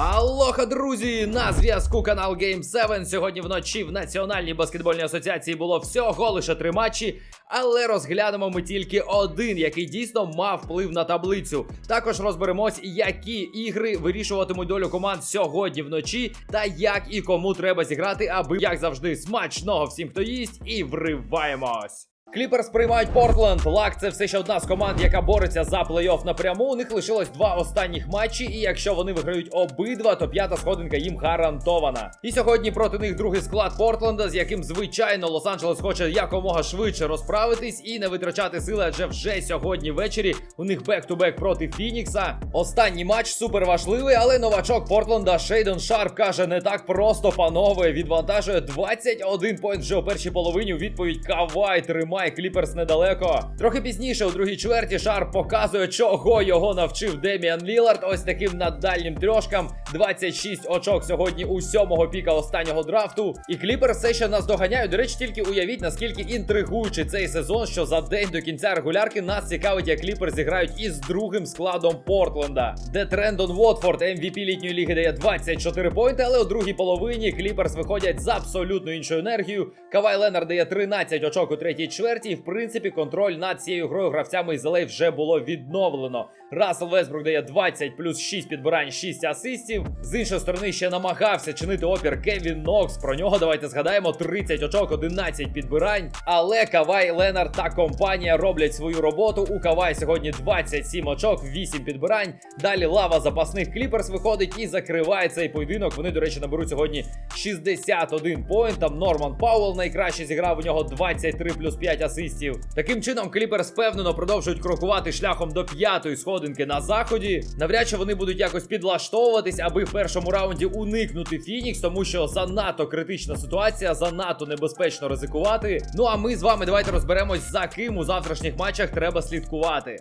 Алоха, друзі! На зв'язку канал Game 7. Сьогодні вночі в Національній баскетбольній асоціації було всього лише три матчі, але розглянемо ми тільки один, який дійсно мав вплив на таблицю. Також розберемось, які ігри вирішуватимуть долю команд сьогодні вночі, та як і кому треба зіграти, аби як завжди смачного всім, хто їсть, і вриваємось. Кліперс приймають Портленд. Лак це все ще одна з команд, яка бореться за плей-офф напряму. У них лишилось два останніх матчі, і якщо вони виграють обидва, то п'ята сходинка їм гарантована. І сьогодні проти них другий склад Портленда, з яким звичайно Лос-Анджелес хоче якомога швидше розправитись і не витрачати сили, адже вже сьогодні ввечері у них бек-ту-бек проти Фінікса. Останній матч супер важливий, але новачок Портленда Шейден Шарп каже: не так просто, панове. Відвантажує 21 поінт вже у першій половині. У відповідь Кавай тримає Кліперс недалеко. Трохи пізніше, у другій чверті, Шарп показує, чого його навчив Деміан Лілард. Ось таким наддальнім трьошкам. 26 очок сьогодні у сьомого піка останнього драфту. І Кліперс все ще нас доганяють. До речі, тільки уявіть, наскільки інтригуючий цей сезон, що за день до кінця регулярки нас цікавить, як Кліперс зіграють із другим складом Портленда, де Трендон Уотфорд, MVP літньої ліги, дає 24 поінти, але у другій половині Кліперс виходять з абсолютно іншою енергією. Кавай Ленар дає 13 очок у третій чверті. І в принципі контроль над цією грою гравцями із LA вже було відновлено. Рассел Весбрук дає 20 плюс 6 підбирань, 6 асистів. З іншої сторони ще намагався чинити опір Кевін Нокс. Про нього давайте згадаємо 30 очок, 11 підбирань. Але Кавай Ленар та компанія роблять свою роботу. У Кавай сьогодні 27 очок, 8 підбирань. Далі лава запасних кліперс виходить і закриває цей поєдинок. Вони, до речі, наберуть сьогодні 61 поінт. Там Норман Пауэлл найкраще зіграв у нього 23 плюс 5 асистів. Таким чином, кліперс впевнено продовжують крокувати шляхом до п'ятої сходинки на заході. Навряд чи вони будуть якось підлаштовуватись, аби в першому раунді уникнути Фінікс, тому що занадто критична ситуація, занадто небезпечно ризикувати. Ну а ми з вами давайте розберемось, за ким у завтрашніх матчах треба слідкувати.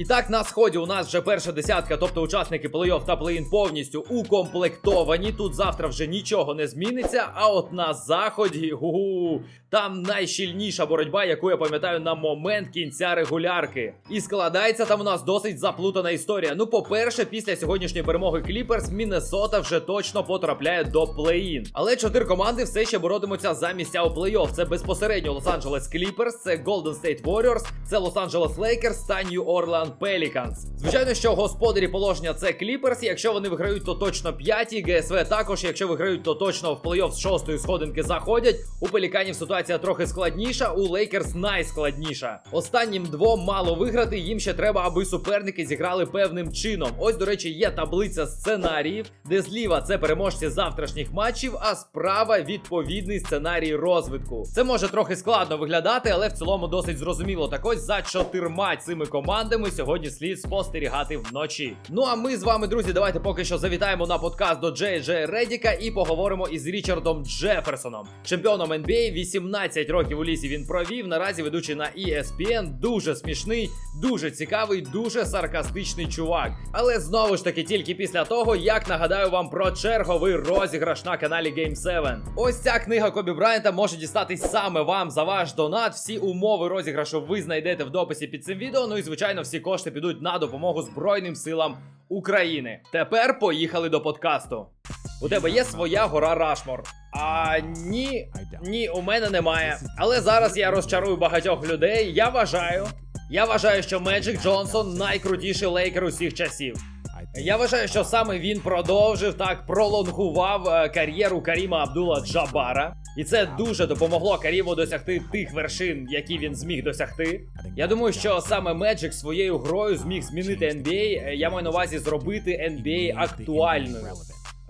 І так, на сході у нас вже перша десятка, тобто учасники плей-офф та плей-ін повністю укомплектовані. Тут завтра вже нічого не зміниться. А от на заході, гу, там найщільніша боротьба, яку я пам'ятаю на момент кінця регулярки. І складається там у нас досить заплутана історія. Ну, по-перше, після сьогоднішньої перемоги Кліперс, Міннесота вже точно потрапляє до плей-ін. Але чотири команди все ще боротимуться за місця у плей-офф. Це безпосередньо Лос-Анджелес Кліперс, це Golden State Warriors, це Лос-Анджелес Лейкерс та Нью-Орлеан Pelicans. Звичайно, що господарі положення це Кліперс. Якщо вони виграють, то точно п'яті. ГСВ також, якщо виграють, то точно в плей-офф з шостої сходинки заходять. У Пеліканів ситуація трохи складніша, у Лейкерс найскладніша. Останнім двом мало виграти. Їм ще треба, аби суперники зіграли певним чином. Ось, до речі, є таблиця сценаріїв, де зліва це переможці завтрашніх матчів, а справа відповідний сценарій розвитку. Це може трохи складно виглядати, але в цілому досить зрозуміло. Так ось за чотирма цими командами сьогодні слід спостерігати вночі. Ну а ми з вами, друзі, давайте поки що завітаємо на подкаст до Джей Джей Редіка і поговоримо із Річардом Джеферсоном, чемпіоном NBA, 18 років у лісі він провів. Наразі ведучий на ESPN, дуже смішний, дуже цікавий, дуже саркастичний чувак. Але знову ж таки, тільки після того, як нагадаю вам про черговий розіграш на каналі Game 7. Ось ця книга Кобі Брайанта може дістатись саме вам за ваш донат. Всі умови розіграшу ви знайдете в дописі під цим відео. Ну і звичайно, всі кошти підуть на допомогу Збройним силам України. Тепер поїхали до подкасту. У тебе є своя гора Рашмор. А ні, ні, у мене немає. Але зараз я розчарую багатьох людей. Я вважаю, я вважаю, що Меджик Джонсон найкрутіший лейкер усіх часів. Я вважаю, що саме він продовжив так пролонгував е, кар'єру Каріма Абдула Джабара, і це дуже допомогло Каріму досягти тих вершин, які він зміг досягти. Я думаю, що саме Меджик своєю грою зміг змінити NBA, е, Я маю на увазі зробити NBA актуальною.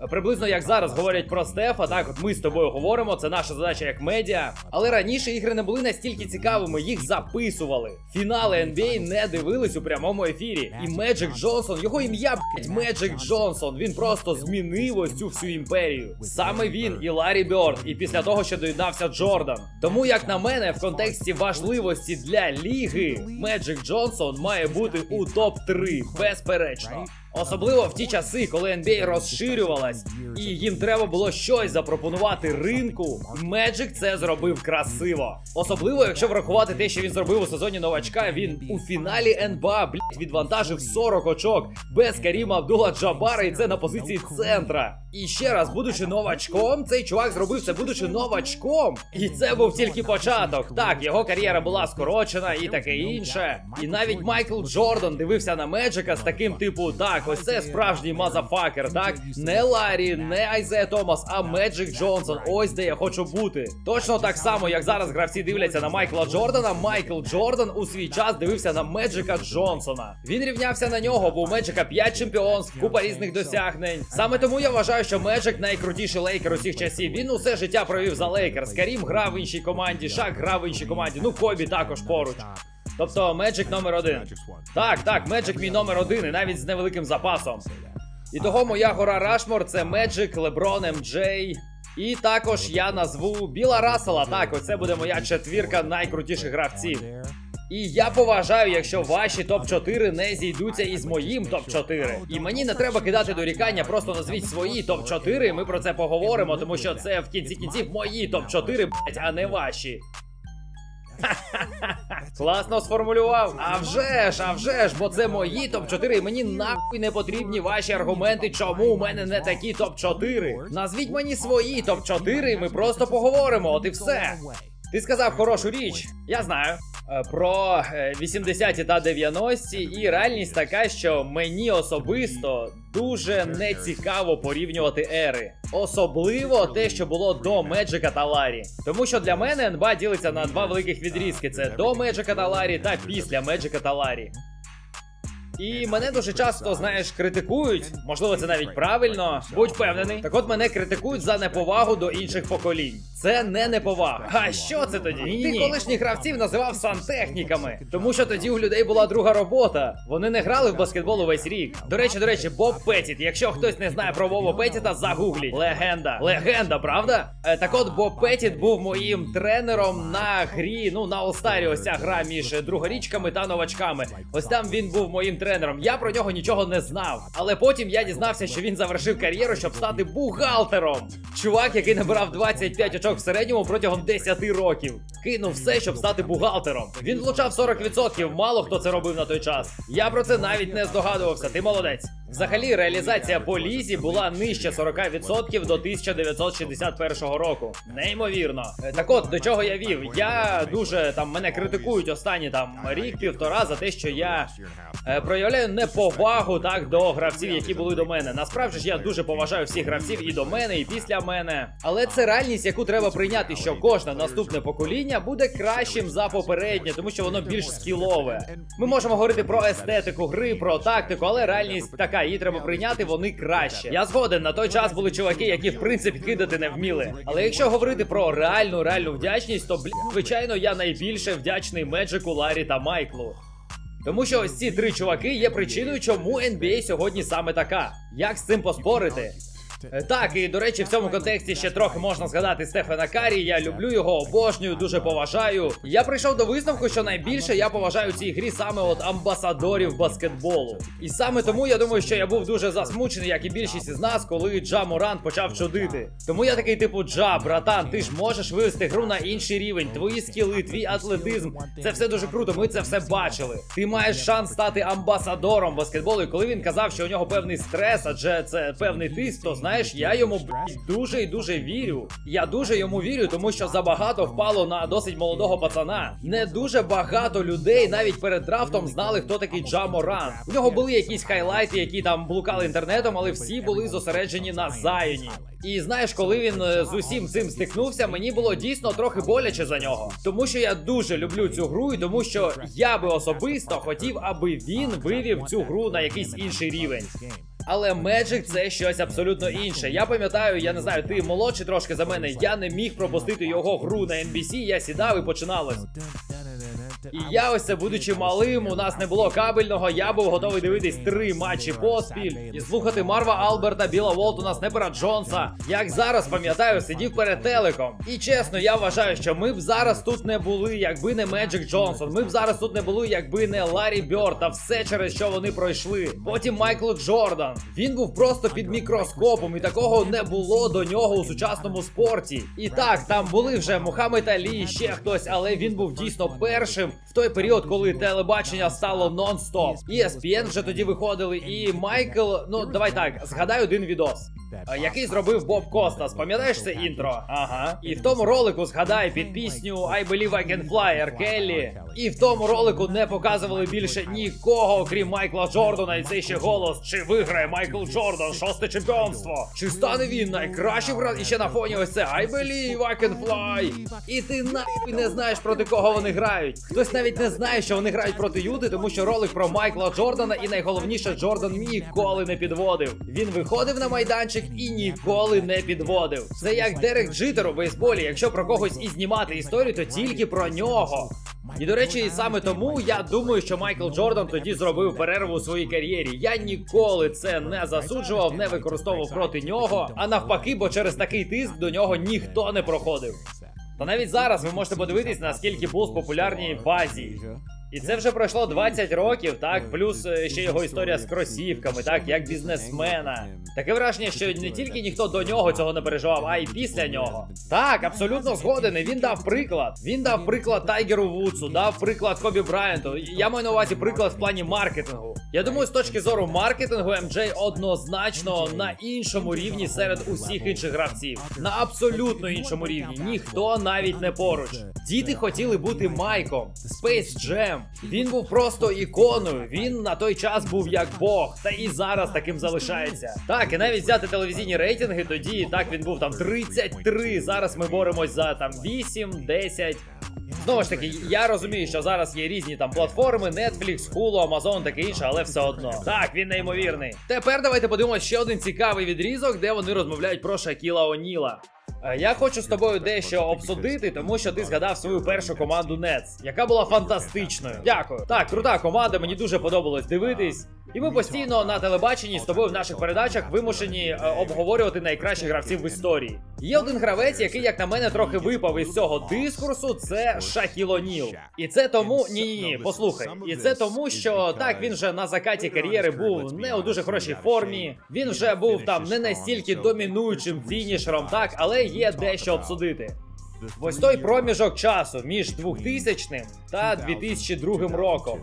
Приблизно як зараз говорять про Стефа, так от ми з тобою говоримо, це наша задача як медіа. Але раніше ігри не були настільки цікавими, їх записували. Фінали NBA не дивились у прямому ефірі. І Меджик Джонсон, його ім'я блять, Меджик Джонсон. Він просто змінив ось цю всю імперію. Саме він і Ларі Бьорд, і після того, що доєднався Джордан. Тому, як на мене, в контексті важливості для ліги, Меджик Джонсон має бути у топ 3 безперечно. Особливо в ті часи, коли NBA розширювалась, і їм треба було щось запропонувати ринку. Magic це зробив красиво. Особливо, якщо врахувати те, що він зробив у сезоні новачка, він у фіналі НБА блядь, відвантажив 40 очок без Каріма Абдула Джабара, і це на позиції центра. І ще раз, будучи новачком, цей чувак зробив це, будучи новачком. І це був тільки початок. Так, його кар'єра була скорочена і таке інше. І навіть Майкл Джордан дивився на Меджика з таким типу: так, ось це справжній мазафакер, так? Не Ларі, не Айзе Томас, а Меджик Джонсон. Ось де я хочу бути. Точно так само, як зараз гравці дивляться на Майкла Джордана. Майкл Джордан у свій час дивився на Меджика Джонсона. Він рівнявся на нього, бо у Меджика 5 чемпіонств, купа різних досягнень. Саме тому я вважаю, що Меджик найкрутіший лейкер усіх часів. Він усе життя провів за Лейкерс. Карім грав в іншій команді, Шак грав в іншій команді. Ну Кобі також поруч. Тобто Меджик номер один. Так, так, Меджик мій номер один, і навіть з невеликим запасом. І того моя гора Рашмор це Меджик, Леброн, МД. І також я назву Біла Рассела. Так, оце буде моя четвірка найкрутіших гравців. І я поважаю, якщо ваші топ-4 не зійдуться із моїм топ-4. І мені не треба кидати дорікання, просто назвіть свої топ-4, і ми про це поговоримо, тому що це в кінці кінців мої топ-4, блять, а не ваші. Класно сформулював. А вже ж, а вже ж, бо це мої топ-4, і мені нахуй не потрібні ваші аргументи, чому у мене не такі топ-4. Назвіть мені свої топ-4, і ми просто поговоримо, от і все. Ти сказав хорошу річ, я знаю. Е, Про е, 80-ті та 90-ті, і реальність така, що мені особисто дуже не цікаво порівнювати ери. Особливо те, що було до Меджика та Ларі. Тому що для мене НБА ділиться на два великих відрізки: це до Меджика та Ларі та після Меджика та Ларі. І мене дуже часто, знаєш, критикують, можливо, це навіть правильно. Будь впевнений. Так от мене критикують за неповагу до інших поколінь. Це не неповага. А що це тоді? Ти колишніх гравців називав сантехніками, тому що тоді у людей була друга робота. Вони не грали в баскетбол увесь рік. До речі, до речі, Боб Петіт. Якщо хтось не знає про Боба Петіта, загугліть. Легенда. Легенда, правда? Е, так от Боб Петіт був моїм тренером на грі. Ну на All-Star ось ця гра між другорічками та новачками. Ось там він був моїм тренером. Я про нього нічого не знав. Але потім я дізнався, що він завершив кар'єру, щоб стати бухгалтером. Чувак, який набирав 25 очок в середньому протягом 10 років. Кинув все, щоб стати бухгалтером. Він влучав 40%, мало хто це робив на той час. Я про це навіть не здогадувався. Ти молодець. Взагалі, реалізація по лізі була нижче 40% до 1961 року. Неймовірно. Так от до чого я вів? Я дуже там мене критикують останні там рік-півтора за те, що я е, проявляю неповагу так до гравців, які були до мене. Насправді ж я дуже поважаю всіх гравців і до мене, і після мене. Але це реальність, яку треба прийняти, що кожне наступне покоління буде кращим за попереднє, тому що воно більш скілове. Ми можемо говорити про естетику гри, про тактику, але реальність така, її треба прийняти, вони краще. Я згоден, на той час були чуваки, які в принципі кидати не вміли. Але якщо говорити про реальну реальну вдячність, то блін, звичайно я найбільше вдячний Меджику, Ларі та Майклу. Тому що ось ці три чуваки є причиною, чому NBA сьогодні саме така. Як з цим поспорити? Е, Так, і до речі, в цьому контексті ще трохи можна згадати Стефана Карі. Я люблю його, обожнюю, дуже поважаю. Я прийшов до висновку, що найбільше я поважаю в цій грі саме от амбасадорів баскетболу. І саме тому я думаю, що я був дуже засмучений, як і більшість із нас, коли Джа Моран почав чудити. Тому я такий типу Джа, братан, ти ж можеш вивести гру на інший рівень. Твої скіли, твій атлетизм. Це все дуже круто. Ми це все бачили. Ти маєш шанс стати амбасадором баскетболу. І коли він казав, що у нього певний стрес, адже це певний тиск, то знаєш, я йому дуже і дуже вірю. Я дуже йому вірю, тому що забагато впало на досить молодого пацана. Не дуже багато людей навіть перед драфтом знали, хто такий Джа Моран. У нього були якісь хайлайти, які там блукали інтернетом, але всі були зосереджені на Зайоні. І знаєш, коли він е, з усім цим стикнувся, мені було дійсно трохи боляче за нього. Тому що я дуже люблю цю гру, і тому що я би особисто хотів, аби він вивів цю гру на якийсь інший рівень. Але Magic це щось абсолютно інше. Я пам'ятаю, я не знаю, ти молодший трошки за мене. Я не міг пропустити його гру на NBC, Я сідав і починалось. І я ось це, будучи малим, у нас не було кабельного, я був готовий дивитись три матчі поспіль і слухати Марва Алберта, Біла Волтона, Снепера Джонса. Як зараз пам'ятаю, сидів перед телеком. І чесно, я вважаю, що ми б зараз тут не були, якби не Меджик Джонсон. Ми б зараз тут не були, якби не Ларі Бьорд та все через що вони пройшли. Потім Майкл Джордан. Він був просто під мікроскопом, і такого не було до нього у сучасному спорті. І так, там були вже Мухаммед Алі, ще хтось, але він був дійсно першим в той період, коли телебачення стало нон-стоп. І ESPN вже тоді виходили, і Майкл, ну давай так, згадай один відос. е, Який зробив Боб Костас, пам'ятаєш це інтро? Ага. І в тому ролику згадай під пісню I Believe I Can Fly R. Келлі. І в тому ролику не показували більше нікого, окрім Майкла Джордана, і цей ще голос. Чи виграє Майкл Джордан шосте чемпіонство? Чи стане він найкращим гра... І ще на фоні ось це I Believe I Can Fly. І ти нахуй не знаєш проти кого вони грають. Хтось навіть не знає, що вони грають проти Юти, тому що ролик про Майкла Джордана і найголовніше Джордан ніколи не підводив. Він виходив на майданчик і ніколи не підводив. Це як Дерек Джитер у бейсболі. Якщо про когось і знімати історію, то тільки про нього. І до речі, і саме тому я думаю, що Майкл Джордан тоді зробив перерву у своїй кар'єрі. Я ніколи це не засуджував, не використовував проти нього. А навпаки, бо через такий тиск до нього ніхто не проходив. Та навіть зараз ви можете подивитись, наскільки бос популярні в Азії. І це вже пройшло 20 років, так, плюс е, ще його історія з кросівками, так, як бізнесмена. Таке враження, що не тільки ніхто до нього цього не переживав, а й після нього. Так, абсолютно згоден. Він дав приклад. Він дав приклад Тайгеру Вудсу, дав приклад Кобі Брайанту. Я маю на увазі приклад в плані маркетингу. Я думаю, з точки зору маркетингу MJ однозначно на іншому рівні серед усіх інших гравців. На абсолютно іншому рівні. Ніхто навіть не поруч. Діти хотіли бути Майком. Space Jam. Він був просто іконою. Він на той час був як Бог, та і зараз таким залишається. Так, і навіть взяти телевізійні рейтинги, тоді так він був там 33. Зараз ми боремось за там 8, 10. Знову ж таки, я розумію, що зараз є різні там платформи, Netflix, Hulu, Amazon, таке інше, але все одно. Так, він неймовірний. Тепер давайте подивимося ще один цікавий відрізок, де вони розмовляють про Шакіла Оніла. Е, Я хочу з тобою дещо обсудити, тому що ти згадав свою першу команду НЕЦ, яка була фантастичною. Дякую. Так, крута команда, мені дуже подобалось дивитись. І ми постійно на телебаченні з тобою в наших передачах вимушені е, обговорювати найкращих гравців в історії. Є один гравець, який, як на мене, трохи випав із цього дискурсу. Це Шакіл Оніл. І це тому ні, ні, ні, послухай. І це тому, що так він вже на закаті кар'єри був не у дуже хорошій формі. Він вже був там не настільки домінуючим фінішером, так, але є дещо обсудити. Ось той проміжок часу між 2000 та 2002 роком.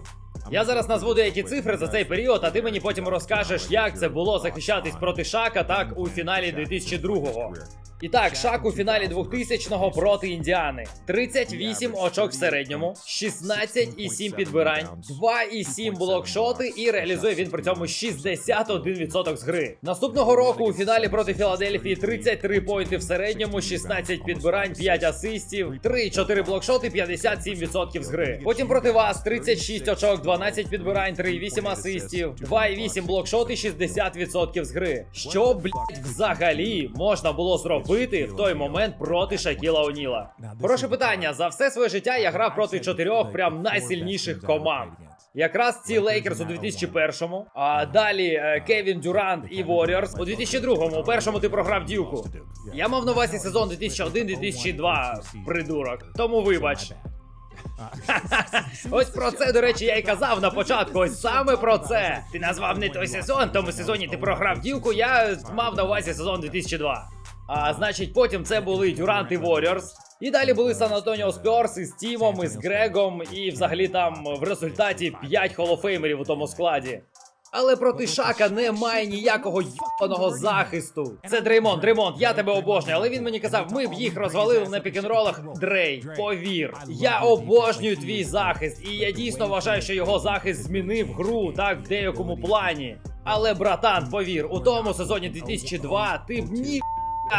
Я зараз назву деякі цифри за цей період, а ти мені потім розкажеш, як це було захищатись проти Шака так у фіналі 2002-го. І так, Шак у фіналі 2000-го проти Індіани. 38 очок в середньому, 16,7 підбирань, 2,7 блокшоти і реалізує він при цьому 61% з гри. Наступного року у фіналі проти Філадельфії 33 поінти в середньому, 16 підбирань, 5 асистів, 3,4 блокшоти, 57% з гри. Потім проти вас 36 очок, 12 підбирань, 3,8 асистів, 2,8 блокшоти, 60% з гри. Що, блять, взагалі можна було зробити в той момент проти Шакіла Оніла? Хороше питання. За все своє життя я грав проти чотирьох прям найсильніших команд. Якраз ці Лейкерс у 2001-му, а далі е, Кевін Дюрант і Warriors у 2002-му. У першому ти програв дівку. Я мав на увазі сезон 2001-2002, придурок. Тому вибач. Ось про це, до речі, я й казав на початку. Ось саме про це. Ти назвав не той сезон, тому сезоні ти програв дівку. Я мав на увазі сезон 2002. А значить, потім це були Дюрант і Warriors. І далі були Сан Антоніо Спьорс із Тімом, із Грегом, і взагалі там в результаті 5 холофеймерів у тому складі. Але проти Шака немає ніякого йобаного захисту. Це Дреймонд, Дреймонд, я тебе обожнюю, але він мені казав, ми б їх розвалили на пікінролах. Дрей, повір, я обожнюю твій захист, і я дійсно вважаю, що його захист змінив гру так в деякому плані. Але, братан, повір, у тому сезоні 2002 ти б ні.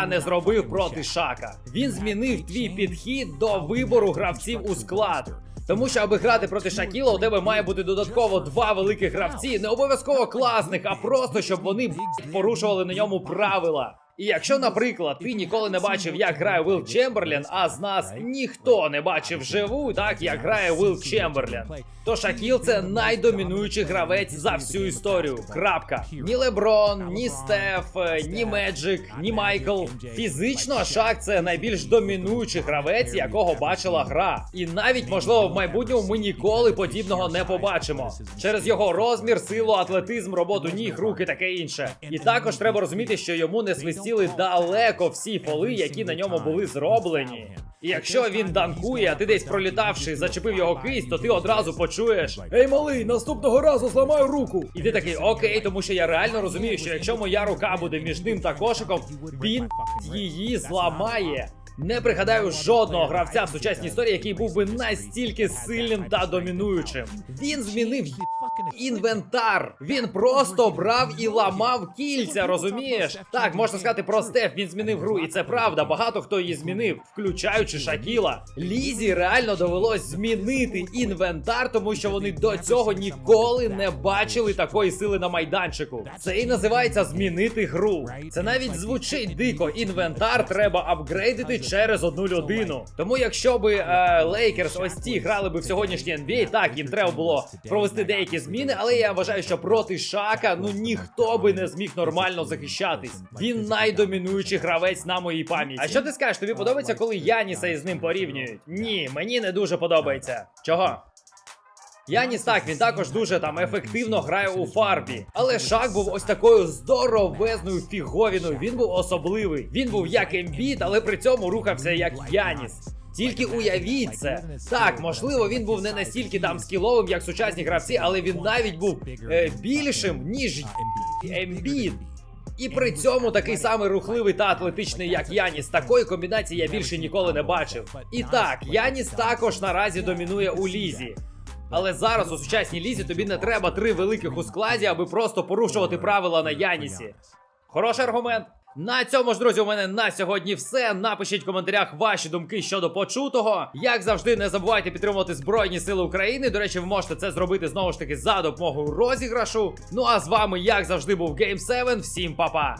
Не зробив проти Шака. Він змінив твій підхід до вибору гравців у склад. Тому що, аби грати проти Шакіла, у тебе має бути додатково два великих гравці, не обов'язково класних, а просто щоб вони порушували на ньому правила. І якщо, наприклад, ти ніколи не бачив, як грає Вил Чемберлен, а з нас ніхто не бачив живу, так як грає Вил Чемберлен, то Шакіл це найдомінуючий гравець за всю історію. Крапка. Ні Леброн, ні Стеф, ні Меджик, ні Майкл. Фізично Шак це найбільш домінуючий гравець, якого бачила гра. І навіть можливо в майбутньому ми ніколи подібного не побачимо. Через його розмір, силу, атлетизм, роботу ніг, руки, таке інше. І також треба розуміти, що йому не свистіли далеко всі фоли, які на ньому були зроблені. І якщо він данкує, а ти десь пролітавши, зачепив його кисть, то ти одразу почуєш: Ей, малий, наступного разу зламаю руку. І ти такий, окей, тому що я реально розумію, що якщо моя рука буде між ним та кошиком, він її зламає. Не пригадаю жодного гравця в сучасній історії, який був би настільки сильним та домінуючим. Він змінив інвентар. Він просто брав і ламав кільця, розумієш? Так, можна сказати про Стеф, він змінив гру, і це правда. Багато хто її змінив, включаючи Шакіла. Лізі реально довелось змінити інвентар, тому що вони до цього ніколи не бачили такої сили на майданчику. Це і називається змінити гру. Це навіть звучить дико. Інвентар треба апгрейдити через одну людину. Тому, якщо би е, Лейкерс ось ті грали би в сьогоднішній NBA, так їм треба було провести деякі зміни, але я вважаю, що проти Шака ну ніхто би не зміг нормально захищатись. Він найдомінуючий гравець на моїй пам'яті. А що ти скажеш? Тобі подобається, коли Яніса із ним порівнюють? Ні, мені не дуже подобається. Чого? Яніс так, він також дуже там ефективно грає у фарбі. Але Шак був ось такою здоровезною фіговіною. Він був особливий. Він був як ембіт, але при цьому рухався як Яніс. Тільки уявіть це. Так, можливо, він був не настільки там скіловим, як сучасні гравці, але він навіть був е, більшим, ніж Ембіт. І при цьому такий самий рухливий та атлетичний, як Яніс. Такої комбінації я більше ніколи не бачив. І так, Яніс також наразі домінує у лізі. Але зараз у сучасній лізі тобі не треба три великих у складі, аби просто порушувати правила на Янісі. Хороший аргумент. На цьому ж, друзі, у мене на сьогодні все. Напишіть в коментарях ваші думки щодо почутого. Як завжди, не забувайте підтримувати Збройні Сили України. До речі, ви можете це зробити знову ж таки за допомогою розіграшу. Ну а з вами, як завжди, був Game 7. Всім па-па!